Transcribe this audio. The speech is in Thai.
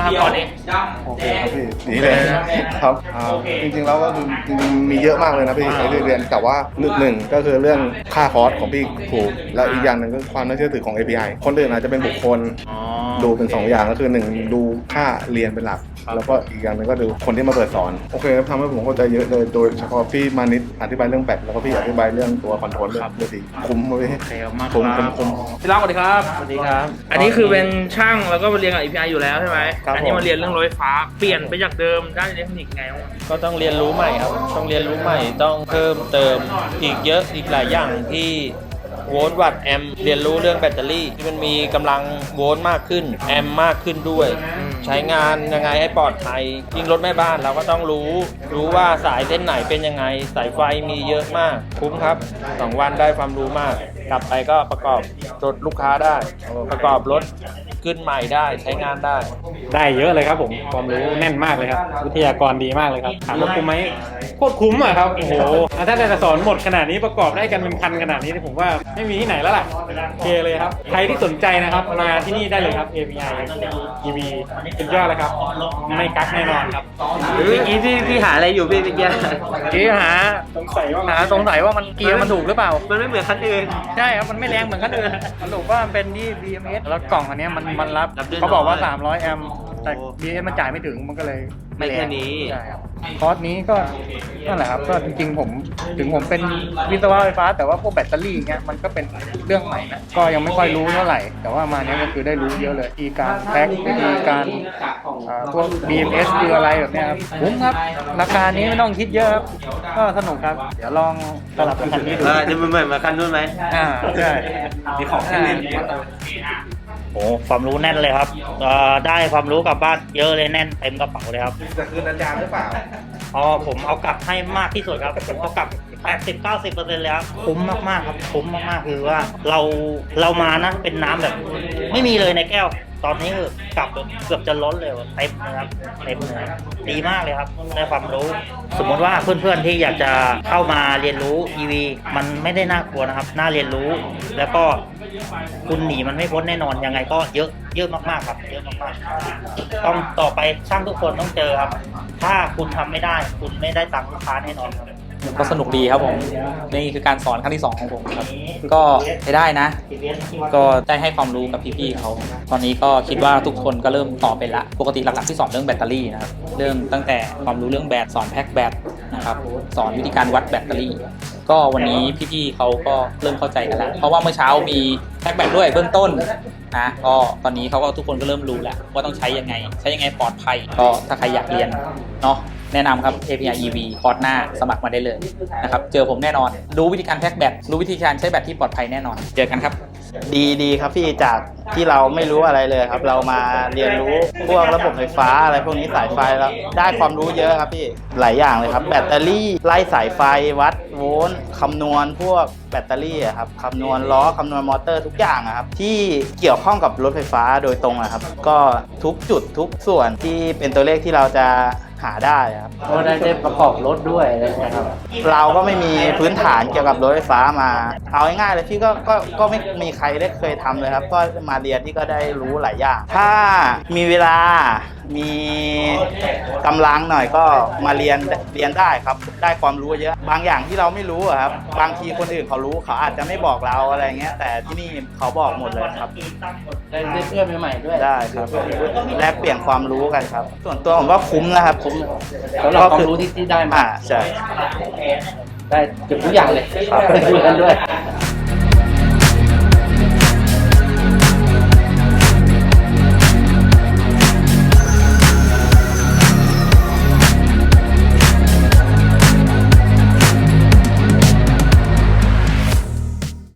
บ้างครับตอนนี้ โอเคครับพี่ดีเลยครับอ่าจริงๆแล้วก็คือจริงๆมีเยอะมากเลยนะพี่ในเรื่องเรียนแต่ว่าเรื่องหนึ่งก็คือเรื่องค่าคอร์สของพี่ถูก แล้วอีกอย่างหนึ่งก็ความน่าเชื่อถือของ API คนอื่นอาจจะเป็นบุคคล อ๋อ ดูเป็นสองอย่างก็คือหนึ่งดูค่าเรียนเป็นหลัก แล้วก็อีกอย่างหนึ่งก็ดูคนที่มาเปิดสอน โอเคครับทำให้ผมเข้าใจเยอะเลยโดยเฉพาะพี่มานิดอธิบายเรื่องแบตแล้วก็พี่อธิบายเรื่องตัวคอนโทรลเรื่องเรื่องดีคุ้มไหมพี่ โอเคมากคคุ้มรัคุ้มบคุ้มพี่รักสวัสดีครับ สวัสดีครับ อันนี้คือเป็นช่างแล้วก็มาเรียนกับ API อยู่แล้วใช่ไหมครับ อันี้ผมมาเรียนเรื่องรถไฟฟ้า เปลี่ยนไปจากเดิมด้านอิเล็กทรอนิกส์ไงวะก็ต้องเรียนรู้ใหม่ครับ ต้องเรียนรู้ใหม่ ต้องเพิ่มเติมอีกเยอะอีกหลายอย่างที่ โวลต์วัตต์แอมป์เรียนรู้เรื่องแบตเตอรี่ ที่มันมีกำลังโวลต์มากขึ้น แอมป์มากขึ้นด้วย ใช้งานยังไงให้ปลอดภัยยิ่งรถแม่บ้านเราก็ต้องรู้ รู้ว่าสายเส้นไหนเป็นยังไง สายไฟมีเยอะมาก คุ้มครับสองวันได้ความรู้มาก กลับไปก็ประกอบรถลูกค้าได้ ประกอบรถขึ้นใหม่ได้ใช้งานได้ ได้เยอะเลยครับผมความรู้แน่นมากเลยครับ วิทยากรดีมากเลยครับถามว่าคุ้มไหม โคตรคุ้มอะครับ โอ้โหถ้าได้แต่สอนหมดขนาดนี้ประกอบได้กันเป็นพันขนาดนี้นี่ผมว่าไม่มีที่ไหนแล้วล่ะโอเคเลยครับ ใครที่สนใจนะครับ มาที่นี่ได้เลยครับ API EV สุดยอดเลยครับ ไม่กักแน่นอนครับเมื่อกี้พี่พี่หาอะไรอยู่พี่เมื่อกี้กี้หาสงสัยว่าหาสงสัยว่ามันเกียร์มันถูกหรือเปล่า มันไม่เหมือนคันอื่น ใช่ครับ มันไม่แรงเหมือนคันอื่นสรุปว่ามันเป็นที่ BMS แล้วกล่องอันเนี้ยมันมันรับรับด้วยเขาบอกว่าน้อย300 แอมป์ แต่ BMS มันจ่ายไม่ถึงมันก็เลยไม่แค่นี้ ใช่ครับคอร์สนี้ก็นั่นแหละครับก็จริงๆผมถึงผมเป็นวิศวะไฟฟ้า แต่ว่าพวกแบตเตอรี่เงี้ยมันก็เป็นเรื่องใหม่นะก็ยังไม่ค่อยรู้เท่าไหร่ แต่ว่ามาเนี้ยก็คือได้รู้เยอะเลยวิธีการแพ็ควิธีการอ่าพวก BMS คืออะไรแบบเนี้ยครับคุ้มครับราคานี้ไม่ต้องคิดเยอะครับก็สนุกครับ เดี๋ยวลองสลับเป็นคันนี้ดูเออจะมันเหมือนมาคันนู้นไหมอ่าใช่ มีของแค่นี้ โอ้ความรู้แน่นเลยครับเอ่อได้ความรู้กลับบ้านเยอะเลยแน่นเต็มกระเป๋าเลยครับจะคืนอาจารย์หรือเปล่าอ๋อผมเอากลับให้มากที่สุดครับผมเอากลับ 80 90เปอร์เซ็นต์เลยครับคุ้มมากๆครับคุ้มมากๆคือว่าเราเรามานะเป็นน้ำแบบ ไม่มีเลยในแก้ว ตอนนี้คือกลับเกือบจะล้นเลยเต็มเลยครับเต็มเลยดีมากเลยครับได้ความรู้ สมมติว่าเพื่อนๆที่อยากจะเข้ามาเรียนรู้ EV มันไม่ได้น่ากลัวนะครับ น่าเรียนรู้แล้วก็ คุณหนีมันไม่พ้นแน่นอนยังไงก็เยอะเยอะมากๆครับ เยอะมากๆ ต้องต่อไปช่างทุกคนต้องเจอครับ ถ้าคุณทำไม่ได้ คุณไม่ได้ตังค์ลูกค้าแน่นอนครับก็สนุกดีครับผมนี่คือการสอนครั้งที่สองของผมครับ ก็ใช้ได้นะ ก็ได้ให้ความรู้กับพี่ๆเขา ตอนนี้ก็คิดว่าทุกคนก็เริ่มต่อเป็นละ ปกติหลักๆที่สอนเรื่องแบตเตอรี่นะครับเรื่องตั้งแต่ความรู้เรื่องแบตสอนแพ็คแบต นะครับสอนวิธีการวัดแบตเตอรี่ ก็วันนี้พี่ๆเขาก็เริ่มเข้าใจกันแล้วเพราะว่าเมื่อเช้ามีแพ็คแบตด้วยเบื้องต้นนะก็ตอนนี้เขาก็ทุกคนก็เริ่มรู้แล้วว่าต้องใช้ยังไง ใช้ยังไงปลอดภัยก็ถ้าใครอยากเรียนเนาะแนะนำครับ API EV คอร์สหน้าสมัครมาได้เลยนะครับเจอผมแน่นอน รู้วิธีการแพ็คแบตรู้วิธีการใช้แบตที่ปลอดภัยแน่นอน เจอกันครับ ดีดีครับพี่จากที่เราไม่รู้อะไรเลยครับ เรามาเรียนรู้พวกระบบไฟฟ้าอะไรพวกนี้สายไฟแล้วได้ความรู้เยอะครับพี่หลายอย่างเลยครับ แบตเตอรี่ไล่สายไฟวัดโวลต์คำนวณพวกแบตเตอรี่ครับคำนวณล้อคำนวณมอเตอร์ทุกอย่างครับที่เกี่ยวข้องกับรถไฟฟ้าโดยตรงอะครับ ก็ทุกจุดทุกส่วนที่เป็นตัวเลขที่เราจะ หาได้ครับก็ได้ได้ประกอบรถด้วยนะครับเราก็ไม่มีพื้นฐานเกี่ยวกับรถไฟฟ้ามา เอาง่ายๆเลยพี่ก็ก็ก็ไม่มีใครได้เคยทำเลยครับ ก็มาเรียนที่ก็ได้รู้หลายอย่าง ถ้ามีเวลา มีกำลังหน่อยก็มาเรียนเรียนได้ครับ ได้ความรู้เยอะ บางอย่างที่เราไม่รู้อะครับ บางทีคนอื่นเขารู้เขาอาจจะไม่บอกเราอะไรเงี้ย แต่ที่นี่เขาบอกหมดเลยครับ ได้ได้เพื่อนใหม่ๆด้วยได้ครับแลกเปลี่ยนความรู้กันครับ ส่วนตัวผมว่าคุ้มนะครับคุ้มสำหรับความรู้ที่ที่ได้มาอ่าใช่ได้เกือบทุกอย่างเลยครับคุยกันด้วย